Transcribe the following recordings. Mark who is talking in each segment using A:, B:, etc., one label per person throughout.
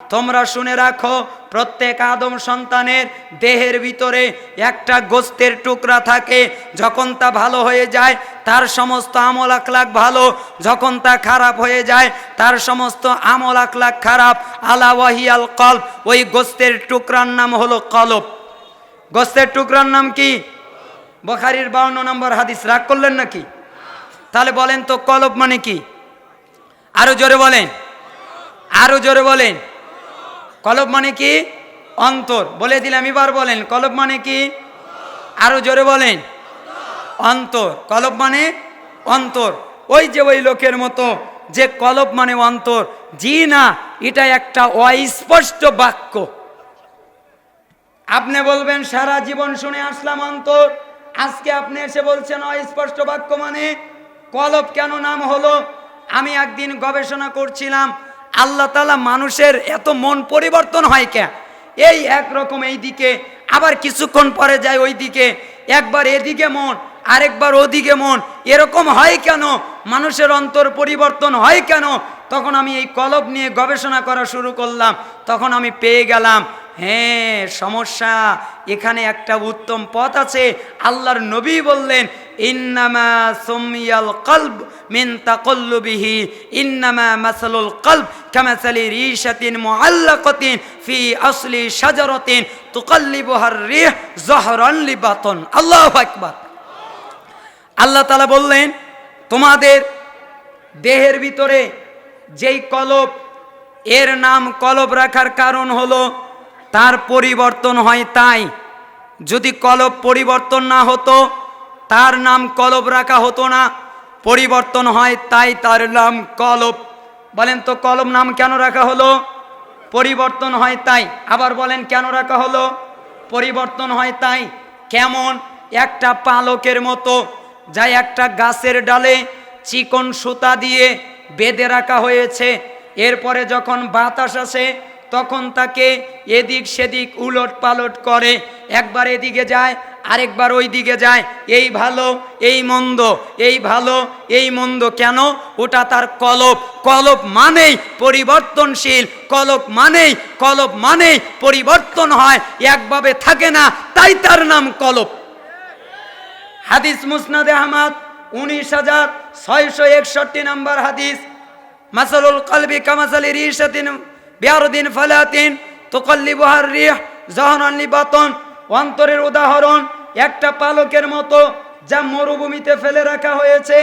A: তোমরা শুনে রাখো, প্রত্যেক আদম সন্তানের দেহের ভিতরে একটা গোস্তের টুকরা থাকে। যখন তা ভালো হয়ে যায়, তার সমস্ত আমল আখলাক ভালো। যখন তা খারাপ হয়ে যায়, তার সমস্ত আমল আখলাক খারাপ। আলা ওয়াহিয়াল কল্প ওই গোস্তের টুকরার নাম হলো কলব। গোস্তের টুকরার নাম কি? বখারির বাউন্ন নম্বর হাদিস। রাগ করলেন নাকি? তাহলে বলেন তো, কলব মানে কি? আরও জোরে বলেন। আরও জোরে বলেন। কলব মানে কি? অন্তর। বলে দিলাম, এবার বলেন, কলব মানে কি? আরও জোরে বলেন। অন্তর। কলব মানে অন্তর। ওই যে ওই লোকের মতো যে কলব মানে অন্তর। জি না, এটা একটা অস্পষ্ট বাক্য। আপনি বলবেন, সারা জীবন শুনে আসলাম অন্তর। আজকে আপনি এসে বলছেন অস্পষ্ট বাক্য মানে কলব কেন নাম হলো? আমি একদিন গবেষণা করছিলাম আল্লাহ তালা মানুষের এত মন পরিবর্তন হয় কে এই একরকম এই দিকে আবার কিছুক্ষণ পরে যায় ওই দিকে একবার এদিকে মন, আরেকবার ওদিকে মন, এরকম হয় কেন? মানুষের অন্তর পরিবর্তন হয় কেন? তখন আমি এই কলব নিয়ে গবেষণা করা শুরু করলাম, তখন আমি পেয়ে গেলাম হ্যাঁ সমস্যা। এখানে একটা উত্তম পথ আছে। আল্লাহর নবী বললেন, ইন্নামা সুমিয়াল কলব মিন তাকল্লুবিহি, ইন্নামা মাসালুল কলব কামাসালি রিশাতিন মুআল্লাকাতিন ফি আসলি শাজারাতিন তুকাল্লিবুহার রিহ জহরান লিবাতন। আল্লাহু আকবার। আল্লাহ তাআলা বললেন, তোমাদের দেহের ভিতরে যেই কলব, এর নাম কলব রাখার কারণ হলো তার পরিবর্তন হয় তাই। যদি কলব পরিবর্তন না হতো, তার নাম কলব রাখা হতো না, পরিবর্তন হয় তাই তার নাম কলব। বলেন তো কলব নাম কেন রাখা হলো? পরিবর্তন হয় তাই। আবার বলেন কেন রাখা হলো? পরিবর্তন হয় তাই। কেমন? একটা পালকের মতো যা একটা গাছের ডালে চিকন সুতা দিয়ে বেঁধে রাখা হয়েছে। এরপরে যখন বাতাস আসে তখন তাকে এদিক সেদিক উলট পালট করে, একবার এদিকে যায়, আরেকবার ওই দিকে যায়, এই ভালো, এই মন্দ, এই ভালো, এই মন্দ কেন? ওটা তার কলব কলব মানেই পরিবর্তনশীল কলব মানেই কলব মানেই পরিবর্তন হয়, একভাবে থাকে না, তাই তার নাম কলব হাদিস মুসনাদে আহমদ, উনিশ হাজার ছয়শো একষট্টি নম্বর হাদিস। মাসালুল কলবি কামাসালি রিশাতিন বিয়ারদিন ফালাতিন তোকল্লিবহার রিহ, জহরান বাতন অন্তরের উদাহরণ, একটা পালকের মতো যা মরুভূমিতে ফেলে রাখা হয়েছে।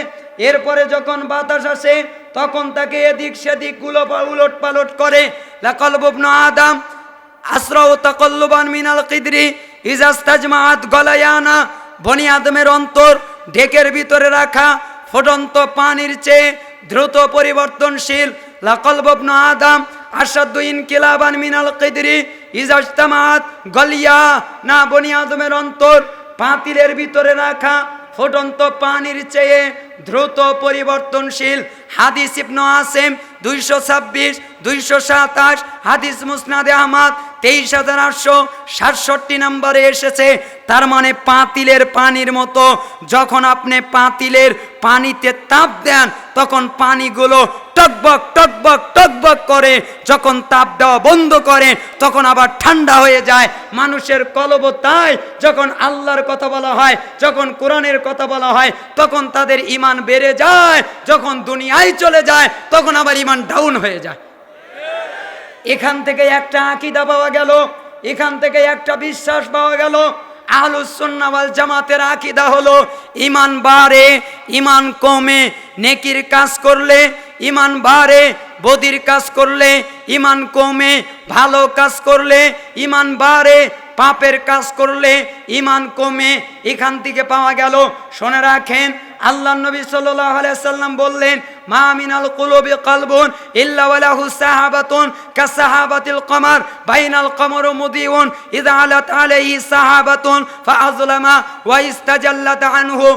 A: এরপরে যখন বাতাস আসে, তখন তাকে এদিক সেদিকগুলো উলট পালট করে। লাকলবুবনু আদম আসরাও তাকল্লুবান মিনাল কিদরি ইজাস্তাজমাত গলায়ানা, বনি আদমের অন্তর, ঢেকের ভিতরে রাখা, ফুটন্ত পানির চেয়ে দ্রুত পরিবর্তনশীল। লাকলবন আদম আসাদু ইনকিলাবান মিনাল কিদরি ইজাস্তামাত গলিয়া, না বনি আদমের অন্তর, পাতিলের ভিতরে রাখা, ফুটন্ত পানির চেয়ে দ্রুত পরিবর্তনশীল, হাদিস ইবনু আসেম, দুইশো ছাব্বিশ, দুইশো সাতাশ, হাদিস মুসনাদে আহমদ, তেইশ হাজার আটশো সাতষট্টি নম্বরে এসেছে। তার মানে পাতিলের পানির মতো, যখন আপনি পাতিলের পানিতে তাপ দেন তখন পানিগুলো টকবক টকবক টকবক করে যখন তাপ দেওয়া বন্ধ করে, তখন আবার ঠান্ডা হয়ে যায়। মানুষের কলব তাই যখন আল্লাহর কথা বলা হয়, যখন কোরআনের কথা বলা হয়, তখন তাদের ইমান বেড়ে যায়। যখন দুনিয়ায় চলে যায়, তখন আবার ইমান ডাউন হয়ে যায়। এখান থেকে একটা আকিদা পাওয়া গেল, এখান থেকে একটা বিশ্বাস পাওয়া গেল। আহলুসন্নাওয়াল জামাতের আকিদা হলো ইমান বাড়ে ইমান কমে, নেকির কাজ করলে ইমান বাড়ে, বদির কাজ করলে ইমান কমে, ভালো কাজ করলে ইমান বাড়ে, পাপের কাজ করলে ইমান কমে। এখান থেকে পাওয়া গেল, শোনে রাখেন আল্লাহ নবী সাল্লাম বললেন, মা মিনাল কুলুবি সাহাবাতুন কমার, বাইনাল কমরু মুদিউন ইযা আলাত আলাইহি সাহাবাতুন ওয়া ইস্তাজাল্লাত আনহু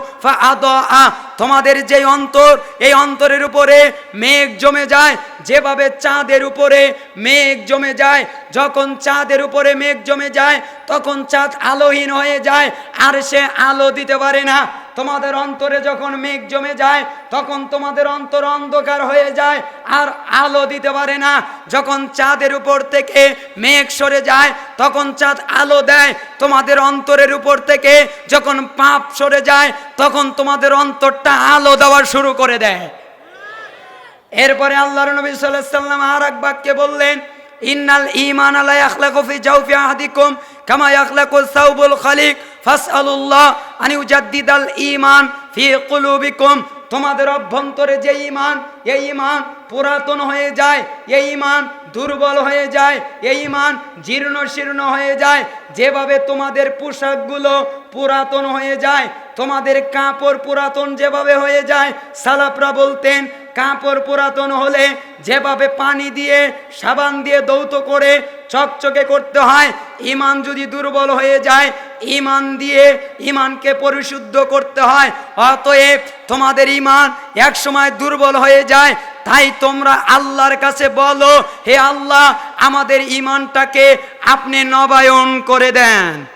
A: তোমাদের যে অন্তর, এই অন্তরের উপরে মেঘ জমে যায়, যেভাবে চাঁদের উপরে মেঘ জমে যায়, যখন চাঁদের উপরে মেঘ জমে যায়, তখন চাঁদ আলোহীন হয়ে যায়, আর সে আলো দিতে পারে না। তোমাদের অন্তরে যখন মেঘ জমে যায়, তখন তোমাদের অন্তর অন্ধকার হয়ে যায় আর আলো দিতে পারে না। যখন চাঁদের উপর থেকে মেঘ সরে যায়, তখন চাঁদ আলো দেয় তোমাদের অন্তরের উপর থেকে। যখন পাপ সরে যায়, তখন তোমাদের অন্তরটা আলো দেওয়া শুরু করে দেয়। এরপরে আল্লাহর নবী সাল্লাম আর এক বাক্যে বললেন, ইন্নাল ঈমান লা ইয়াখলাকু জাউফি আহাদিকুম কামা ইয়াখলাকু সাউবুল খালিক। ফাসআলুল্লাহ তোমাদের অভ্যন্তরে যে ইমান এই ইমান পুরাতন হয়ে যায় এই ইমান দুর্বল হয়ে যায় এই ইমান জীর্ণ শীর্ণ হয়ে যায়। যেভাবে তোমাদের পোশাকগুলো পুরাতন হয়ে যায়, তোমাদের কাপড় পুরাতন যেভাবে হয়ে যায় সালাপরা বলতেন, কাপড় পুরাতন হলে যেভাবে পানি দিয়ে, সাবান দিয়ে দৌত করে চকচকে করতে হয় ইমান যদি দুর্বল হয়ে যায়, ইমান দিয়ে ইমানকে পরিশুদ্ধ করতে হয়, অতএব তোমাদের ইমান এক সময় দুর্বল হয়ে যায়। তাই তোমরা আল্লাহর কাছে বলো, হে আল্লাহ, আমাদের ইমানটাকে আপনি নবায়ন করে দেন।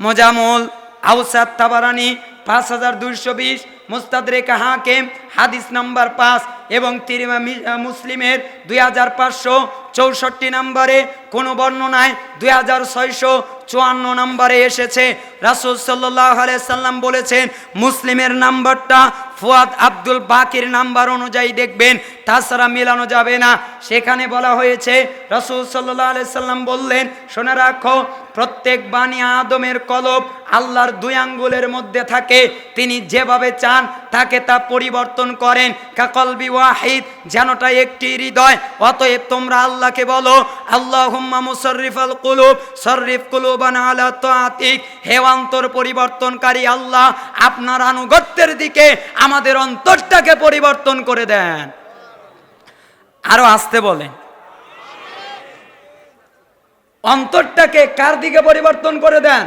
A: মোজামুল আউসাদ তাবারানি, পাঁচ হাজার দুইশো বিশ, মুস্তাদরেকা হাকিম হাদিস নাম্বার পাঁচ এবং তিরিমা মুসলিমের দুই হাজার পাঁচশো চৌষট্টি নম্বরে, কোনো বর্ণনায় দুই হাজার ছয়শো চুয়ান্ন নম্বরে এসেছে। রাসুল সাল্লাহ সাল্লাম বলেছেন, মুসলিমের নাম্বারটা ফুয়াদ আব্দুল বাকির নাম্বার অনুযায়ী দেখবেন, তাছাড়া মেলানো যাবে না। সেখানে বলা হয়েছে, রসুল সাল্লাহ সাল্লাম বললেন, শোনে রাখো, প্রত্যেক বাণী আদমের কলব আল্লাহর দুই আঙ্গুলের মধ্যে থাকে, তিনি যেভাবে চান, তাকে তা পরিবর্তন করেন, কাকলবি ওয়াহিদ যেনটা একটি হৃদয়। অতএব তোমরা আল্লাহকে বলো আল্লাহ হুম্মা মুসর্রিফাল কুলুব সর্রিফ কুলুবান আলা তাআতিক হে অন্তর পরিবর্তনকারী আল্লাহ, আপনার আনুগত্যের দিকে আমাদের অন্তরটাকে পরিবর্তন করে দেন। আরও আসতে বলেন। অন্তরটাকে কার দিকে পরিবর্তন করে দেন?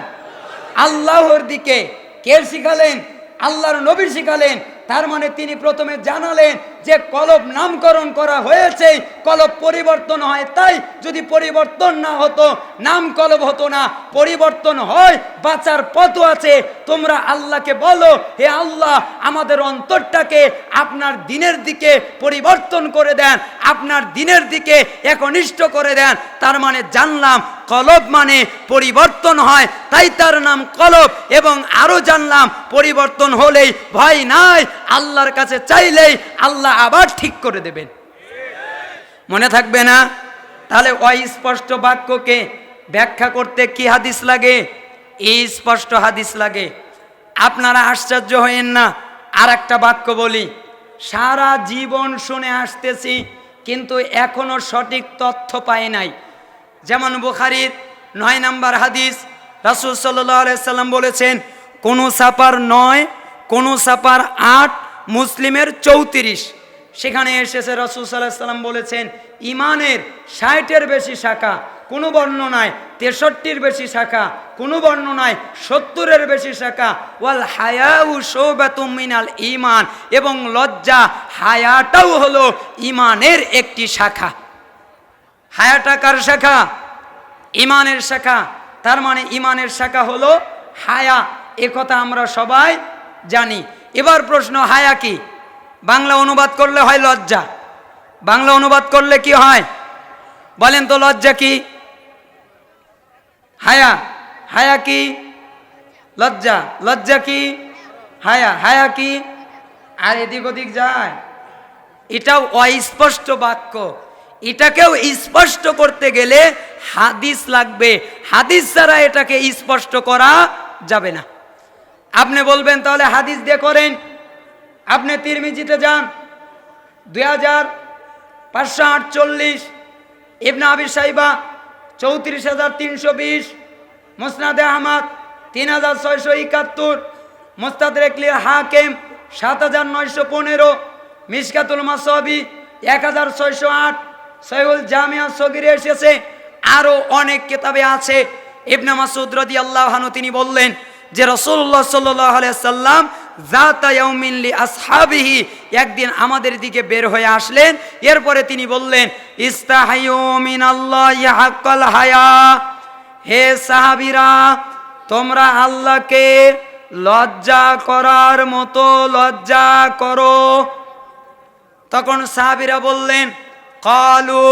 A: আল্লাহর দিকে। কে শিখালেন? আল্লাহর নবীর শিখালেন। তার মানে তিনি প্রথমে জানালেন যে কলব নামকরণ করা হয়েছে, কলব পরিবর্তন হয় তাই যদি পরিবর্তন না হতো নাম কলব হতো না, পরিবর্তন হয়, বাঁচার পথ আছে। তোমরা আল্লাহকে বলো, হে আল্লাহ, আমাদের অন্তরটাকে আপনার দিনের দিকে পরিবর্তন করে দেন, আপনার দিনের দিকে একনিষ্ঠ করে দেন। তার মানে জানলাম, কলব মানে পরিবর্তন হয়, তাই তার নাম কলব। এবং আরও জানলাম, পরিবর্তন হলেই ভয় নাই আল্লাহর কাছে চাইলেই আল্লাহ আবার ঠিক করে দেবেন। মনে থাকবে না? তাহলে অস্পষ্ট বাক্যকে ব্যাখ্যা করতে কি হাদিস লাগে? এই স্পষ্ট হাদিস লাগে। আপনারা আশ্চর্য হয়েন না? আর একটা বাক্য বলি, সারা জীবন শুনে আসতেছি, কিন্তু এখনও সঠিক তথ্য পাই নাই। যেমন বুখারির নয় নাম্বার হাদিস, রাসুল সাল্লাম বলেছেন, কোনো সাপার নয় কোনো সাপার আট, মুসলিমের চৌত্রিশ। সেখানে এসেছে রসুল সাল্লাম বলেছেন, ইমানের ষাটের বেশি শাখা, কোনো বর্ণনায় তেষট্টির বেশি শাখা, কোনো বর্ণনায় সত্তরের বেশি শাখা। ওয়াল হায়াউ সৌবাতুম মিনাল ইমান এবং লজ্জা হায়াটাও হলো ইমানের একটি শাখা। হায়াটা কার শাখা? ইমানের শাখা। তার মানে ইমানের শাখা হলো হায়া। একথা আমরা সবাই জানি। এবার প্রশ্ন, হায়া কি? বাংলা অনুবাদ করলে হয় লজ্জা? বাংলা অনুবাদ করলে কি হয়? বলেন তো, লজ্জা কি? হায়া? হায়া কি? লজ্জা। লজ্জা কি? হায়া। হায়া কি? আর এদিক ওদিক যায়। এটাও অস্পষ্ট বাক্য। এটাকেও স্পষ্ট করতে গেলে হাদিস লাগবে। হাদিস ছাড়া এটাকে স্পষ্ট করা যাবে না। আপনি বলবেন, তাহলে হাদিস দিয়ে করেন। আপনি তিরমিজিতে যান, দুই হাজার পাঁচশো আটচল্লিশ, ইবনা আবি সাইবা, চৌত্রিশ হাজার তিনশো বিশ, মোসনাদে আহমদ, তিন হাজার ছয়শো একাত্তর, মোস্তাদ রেকলির হাকেম, সাত হাজার নয়শো পনেরো, মিসকাতুল মাসবি, এক হাজার ছয়শো আট সৈউল জামিয়া সগিরে এসেছে। আরও অনেক কেতাবে আছে। ইবনে মাসুদ রদি আল্লাহানু তিনি বললেন যে রসুল্লাহ সাল্লাম জাতায়াউমিনলি আসহাবিহি একদিন আমাদের দিকে বের হয়ে আসলেন। এরপরে তিনি বললেন ইস্তাহাইউ মিনাল্লাহ হাক্কাল হায়া হে সাহাবিরা, তোমরা আল্লাহকে লজ্জা করার মতো লজ্জা করো। তখন সাহাবিরা বললেন, কালু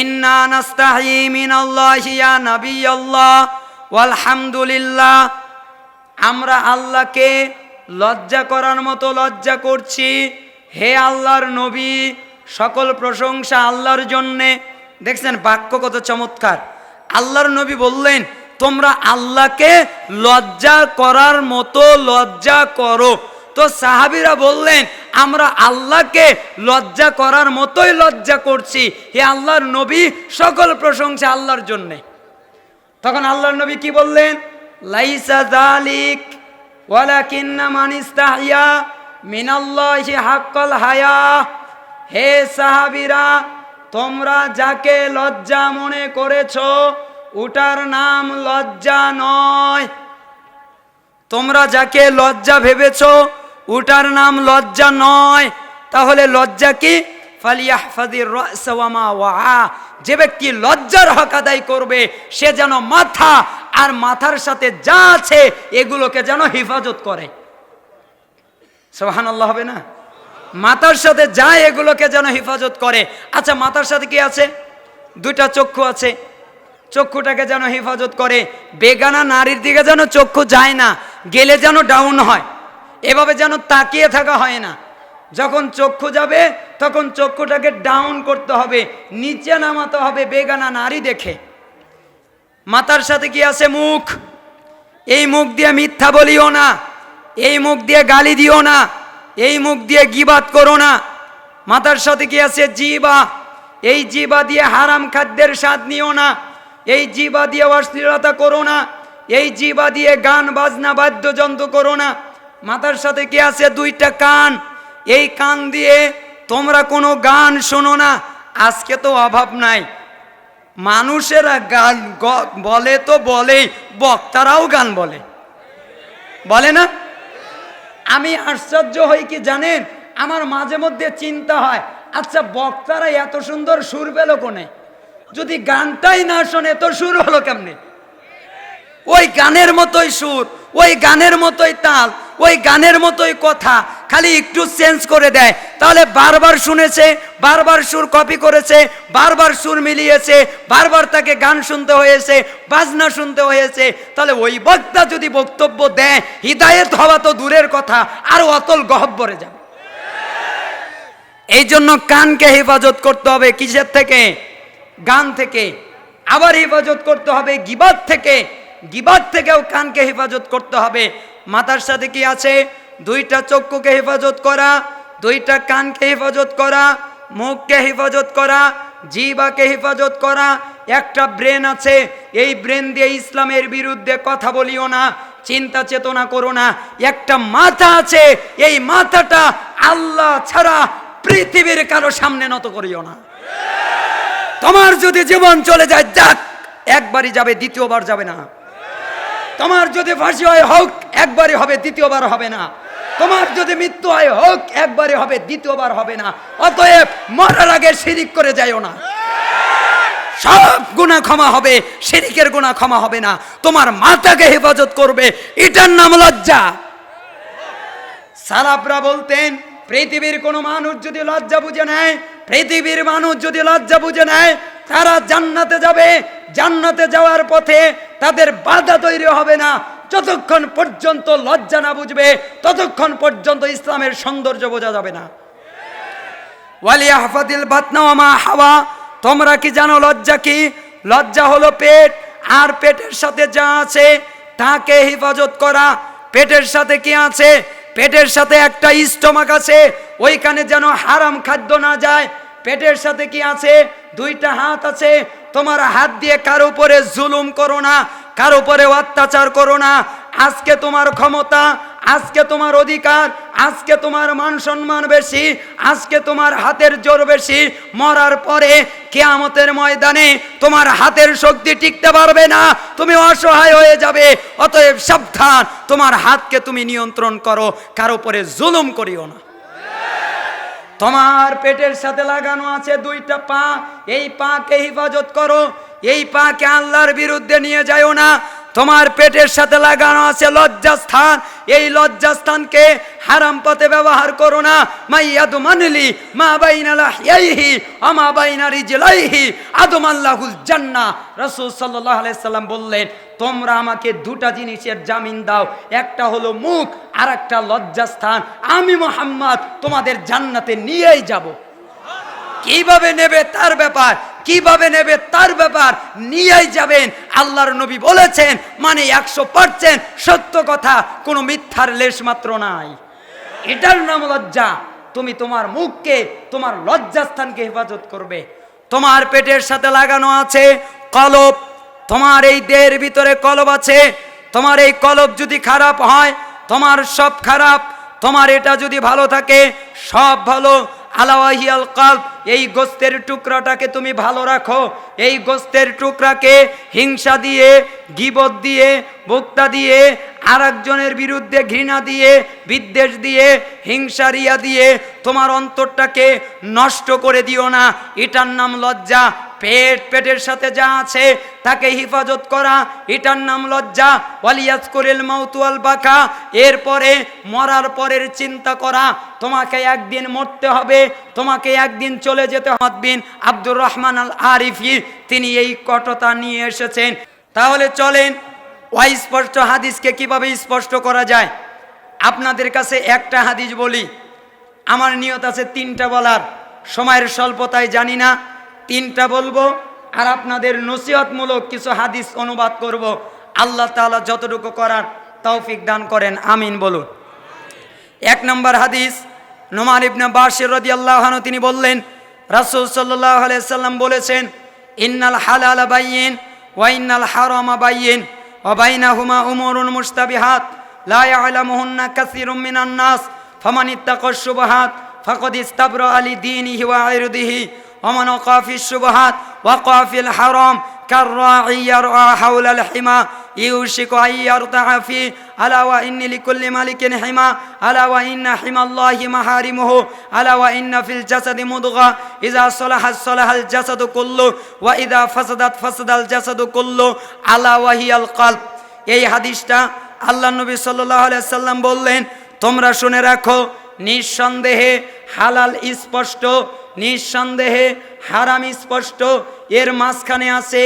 A: ইন্না নাস্তাহি মিনাল্লাহি ইয়া নাবিয়াল্লাহ ওয়ালহামদুলিল্লাহ আমরা আল্লাহকে লজ্জা করার মতো লজ্জা করছি। হে আল্লাহর নবী, সকল প্রশংসা আল্লাহর জন্যে। দেখছেন বাক্য কত চমৎকার। আল্লাহর নবী বললেন, তোমরা আল্লাহকে লজ্জা করার মতো লজ্জা করো। তো সাহাবিরা বললেন, আমরা আল্লাহকে লজ্জা করার মতোই লজ্জা করছি। হে আল্লাহর নবী, সকল প্রশংসা আল্লাহর জন্যে। তখন আল্লাহর নবী কি বললেন? লাইসা হায়া। হে তোমরা যাকে লজ্জা মনে করেছ, ওটার নাম লজ্জা নয়। তোমরা যাকে লজ্জা ভেবেছ, ওটার নাম লজ্জা নয়। তাহলে লজ্জা কি? যে ব্যক্তি লজ্জার হক আদায় করবে, সে যেন মাথা আর মাথার সাথে যা আছে এগুলোকে যেন হেফাজত করে। সোহান হবে না? মাথার সাথে যা এগুলোকে যেন হেফাজত করে। আচ্ছা মাথার সাথে কি আছে? দুইটা চক্ষু আছে। চক্ষুটাকে যেন হেফাজত করে। বেগানা নারীর দিকে যেন চক্ষু যায় না, গেলে যেন ডাউন হয়। এভাবে যেন তাকিয়ে থাকা হয় না। যখন চক্ষু যাবে, তখন চক্ষুটাকে ডাউন করতে হবে, নিচে নামাতে হবে বেগানা নারী দেখে। মাথার সাথে কি আছে মুখ? এই মুখ দিয়ে মিথ্যা বলিও না। এই মুখ দিয়ে গালি দিও না। এই মুখ দিয়ে গিবাত করো না। মাথার সাথে কি আছে জিবা? এই জিবা দিয়ে হারাম খাদ্যের স্বাদ নিও না। এই জিবা দিয়ে অশ্লীলতা করো না। এই জিবা দিয়ে গান, বাজনা, বাদ্যযন্ত্র করো না। মাথার সাথে কি আছে দুইটা কান? এই কান দিয়ে তোমরা কোনো গান শোনো না। আজকে তো অভাব নাই। মানুষেরা গান বলে তো বলেই, বক্তারাও গান বলে। বলে না? আমি আশ্চর্য হই কি জানেন? আমার মাঝে মধ্যে চিন্তা হয় আচ্ছা বক্তারা এত সুন্দর সুর পেল কোনে? যদি গানটাই না শোনে তো সুর হলো কেমনে? ওই গানের মতোই সুর, ওই গানের মতোই তাল ওই গানের মতোই কথা, খালি একটু চেঞ্জ করে দেয়। তাহলে বারবার শুনেছে, বারবার সুর কপি করেছে, বারবার সুর মিলিয়েছে, বারবার তাকে গান শুনতে হয়েছে, বাজনা শুনতে হয়েছে। তাহলে ওই বক্তা যদি বক্তব্য দেয়, হৃদায়ত হওয়া তো দূরের কথা, আর অতল গহব্বরে যাবে। এই জন্য কানকে হেফাজত করতে হবে কিসের থেকে? গান থেকে। আবার হেফাজত করতে হবে গিবাদ থেকে। গিবাদ থেকেও কানকে হেফাজত করতে হবে। মাথার সাথে কি আছে? দুইটা চক্ষুকে হেফাজত করা, দুইটা কানকে হেফাজত করা, মুখকে হেফাজত করা জিবাকে হেফাজত করা, একটা ব্রেন আছে। এই ব্রেন দিয়ে ইসলামের বিরুদ্ধে কথা বলিও না, চিন্তা চেতনা করো না। একটা মাথা আছে, এই মাথাটা আল্লাহ ছাড়া পৃথিবীর কারও সামনে নত করিও না। তোমার যদি জীবন চলে যায়, যাক, একবারই যাবে, দ্বিতীয়বার যাবে না। তোমার যদি ফাঁসি হয়, হোক, একবারই হবে, দ্বিতীয়বার হবে না। তোমার যদি মৃত্যু হয়, হোক, একবারই হবে, দ্বিতীয়বার হবে না। অতএব মরার আগে শিরিক করে যাইও না। সব গুণা ক্ষমা হবে, শিরিকের গুণা ক্ষমা হবে না। তোমার মাতাকে হেফাজত করবে, এটার নাম লজ্জা। সালাফরা বলতেন, পৃথিবীর কোনো মানুষ যদি লজ্জা বুঝে নেয়, পৃথিবীর মানুষ যদি লজ্জা বুঝে নেয় তারা জান্নাতে যাবে। জান্নাতে যাওয়ার পথে তাদের বাধা তৈরি হবে না। যতক্ষণ পর্যন্ত লজ্জা না বুঝবে, ততক্ষণ পর্যন্ত ইসলামের সৌন্দর্য বোঝা যাবে না। ওয়ালিয়া হাফাদিল বাতনাওয়ামা হাওয়া, তোমরা কি জানো লজ্জা কি? লজ্জা হলো পেট, আর পেটের সাথে যা আছে তাকে হেফাজত করা। পেটের সাথে কি আছে? পেটের সাথে একটা স্টমাক আছে, ওইখানে যেন হারাম খাদ্য না যায় পেটের সাথে কি আছে? দুইটা হাত আছে। তোমার হাত দিয়ে কারও উপরে জুলুম করো না, কারও উপরে অত্যাচার করো না। আজকে তোমার ক্ষমতা, আজকে তোমার অধিকার, আজকে তোমার মান সম্মান বেশি, আজকে তোমার হাতের জোর বেশি। মরার পরে কেয়ামতের ময়দানে তোমার হাতের শক্তি টিকতে পারবে না। তুমি অসহায় হয়ে যাবে। অতএব সাবধান, তোমার হাতকে তুমি নিয়ন্ত্রণ করো, কারও উপরে জুলুম করিও না। তোমার পেটের সাথে লাগানো আছে দুইটা পা, এই পাকে হেফাজত করো, এই পাকে আল্লাহর বিরুদ্ধে নিয়ে যাও না। তোমার পেটের সাথে লাগানো আছে লজ্জাস্থান। এই লজ্জাস্থানকে হারাম পথে ব্যবহার করো না। মাইয়াদু মানলি মা বাইনা লাহিয়াইহি আমা বাইনা রিজলাইহি। আদম আল্লাহুল রাসূল সাল্লাল্লাহু আলাইহি সাল্লাম বললেন, তোমরা আমাকে দুটা জিনিসের জামিন দাও। একটা হলো মুখ আর একটা লজ্জাস্থান। আমি মোহাম্মদ তোমাদের জান্নাতে নিয়েই যাব। কীভাবে নেবে তার ব্যাপার? কীভাবে নেবে তার ব্যাপার নিয়েই যাবেন। আল্লাহর নবী বলেছেন মানে একশো পার্সেন্ট সত্য কথা, কোনো মিথ্যার লেশ মাত্র নাই। এটার নাম লজ্জা। তুমি তোমার মুখকে, তোমার লজ্জাস্থানকে হেফাজত করবে। তোমার পেটের সাথে লাগানো আছে কলব। তোমার এই দেহের ভিতরে কলব আছে। তোমার এই কলব যদি খারাপ হয়, তোমার সব খারাপ। তোমার এটা যদি ভালো থাকে, সব ভালো। আলাওয়াহিয়াল কাল্ব। এই গোস্তের টুকরাটাকে তুমি ভালো রাখো। এই গোস্তের টুকরাকে হিংসা দিয়ে, গিবত দিয়ে, বক্তা দিয়ে আর একজনের বিরুদ্ধে ঘৃণা দিয়ে, বিদ্বেষ দিয়ে, হিংসা রিয়া দিয়ে তোমার অন্তরটাকে নষ্ট করে দিও না। এটার নাম লজ্জা। পেট, পেটের সাথে যা আছে তাকে হিফাজত করা। এটার নাম লজ্জা। ওয়ালিয়াজ করিল মাউতুয়াল বাকা। এরপরে মরার পরের চিন্তা করা। তোমাকে একদিন মরতে হবে, তোমাকে একদিন চলে যেতে হতবিন আব্দুর রহমান আল আরিফি, তিনি এই কটতা নিয়ে এসেছেন। তাহলে চলেন অস্পষ্ট হাদিসকে কীভাবে স্পষ্ট করা যায়? আপনাদের কাছে একটা হাদিস বলি। আমার নিয়ত আছে তিনটা বলার। সময়ের স্বল্পতায় জানি না। তিনটা বলব, আর আপনাদের নসিহতমূলক কিছু হাদিস অনুবাদ করব। আল্লাহ তাআলা যতটুকু করার তৌফিক দান করেন, আমিন বলুন। এক নম্বর হাদিস, নোমান ইবনে বাশির রাদিয়াল্লাহু আনহু, তিনি বললেন, রাসূল আলাইহি সাল্লাম বলেছেন, ইন্নাল হালালা বাইয়িন ওয়া ইন্নাল হারামা বাইয়িন ওয়া বাইনাহুমা উমুরুন মুশতাবিহাত, লা ইয়ালামুহুন্না কাসীরুম মিনান নাস ফামান ইত্তাকা শুবহাত, ফাকাদ ইস্তাবরা আলি দীনিহি ওয়া ইরদিহি ওয়া মান ওয়াকা ফিশ শুবহাত ওয়াকা ফিল হারাম كالراعي يرعى حول الحمى يوشك أن يرتع فيه ألا وإن لكل ملك حمى ألا وإن حمى الله محارمه ألا وإن في الجسد مضغة إذا صلحت صلح الجسد كله وإذا فسدت فسد الجسد كله ألا وهي القلب এই হাদিসটা আল্লাহ নবী সাল্লাহ সাল্লাম বললেন তোমরা শুনে রাখো নিঃসন্দেহে হালাল স্পষ্ট, নিঃসন্দেহে হারাম স্পষ্ট। এর মাঝখানে আছে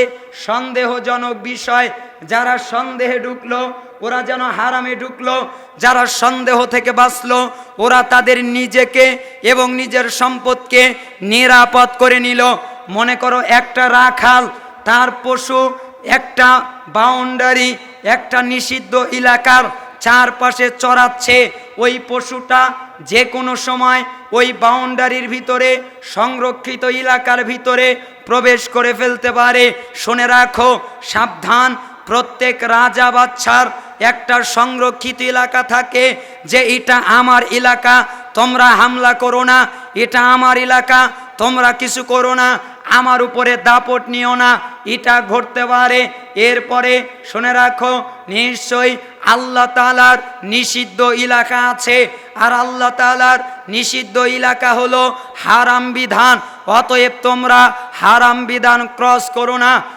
A: সন্দেহজনক বিষয়, যারা সন্দেহে ঢুকলো, ওরা যেন হারামে ঢুকলো। যারা সন্দেহ থেকে বাঁচলো, ওরা তাদের নিজেকে এবং নিজের সম্পদকে নিরাপদ করে নিল। মনে করো একটা রাখাল, তার পশু একটা বাউন্ডারি, একটা নিষিদ্ধ এলাকার চারপাশে চড়াচ্ছে ওই পশুটা যে কোনো সময় ওই বাউন্ডারির ভিতরে, সংরক্ষিত এলাকার ভিতরে প্রবেশ করে ফেলতে পারে। শুনে রাখো, সাবধান, প্রত্যেক রাজা বাচ্চার একটা সংরক্ষিত এলাকা থাকে যে এটা আমার এলাকা, তোমরা হামলা করো না, এটা আমার এলাকা, তোমরা কিছু করো না। আমার উপরে দাপট নিও না, এটা ঘটতে পারে। এরপরে শুনে রাখো, নিশ্চয়ই আল্লাহ তালার নিষিদ্ধ এলাকা আছে। আর আল্লাহ তালার নিষিদ্ধ এলাকা হলো হারাম বিধান। অতএব তোমরা হারাম বিধান ক্রস করো না।